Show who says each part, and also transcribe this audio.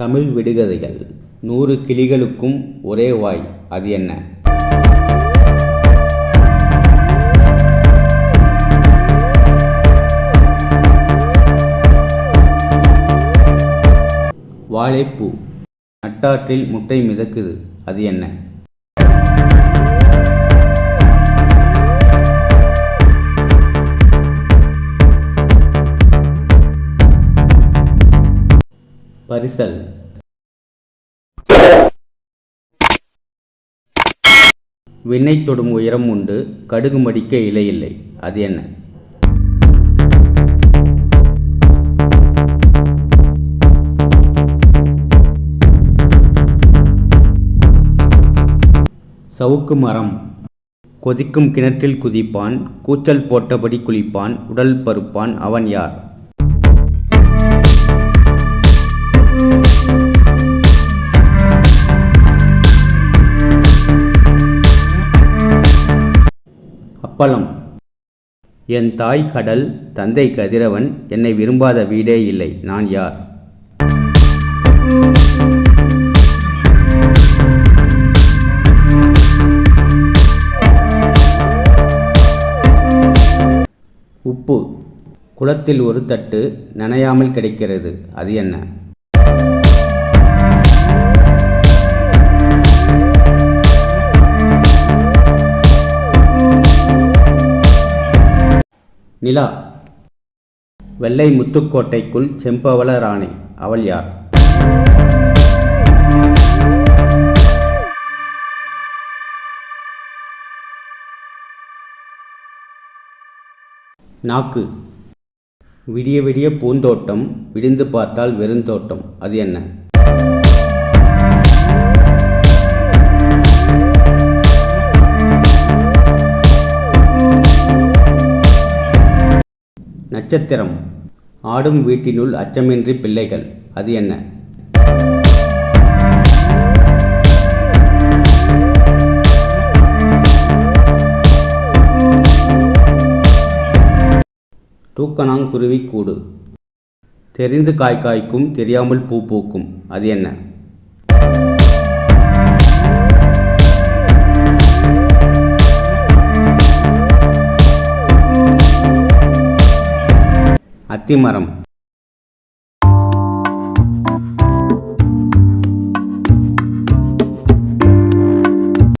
Speaker 1: தமிழ் விடுகதைகள். நூறு கிளிகளுக்கும் ஒரே வாய் அது என்ன? வாழைப்பூ. நட்டாற்றில் முட்டை மிதக்குது அது என்ன? பரிசல். விண்ணை தொடும் உயரம் உண்டு கடுகு மடிக்க இலை இல்லை. அது என்ன? சவுக்கு மரம். கொதிக்கும் கிணற்றில் குதிப்பான் கூச்சல் போட்டபடி குளிப்பான் உடல் பருப்பான் அவன் யார்? அப்பளம். என் தாய் கடல் தந்தை கதிரவன் என்னை விரும்பாத வீடே இல்லை. நான் யார்? உப்பு. குளத்தில் ஒரு தட்டு நனையாமல் கிடைக்கிறது. அது என்ன? நிலா. வெள்ளை முத்துக்கோட்டைக்குள் செம்பவள ராணி. அவள் யார்? நாக்கு. விடிய விடிய பூந்தோட்டம் விடிந்து பார்த்தால் வெறுந்தோட்டம். அது என்ன? நட்சத்திரம். ஆடும் வீட்டினுள் அச்சமின்றி பிள்ளைகள் அது என்ன? தூக்கணாங்குருவி கூடு. தெரிந்து காய் காய்க்கும் தெரியாமல் பூ பூக்கும் அது என்ன? அத்திமரம்.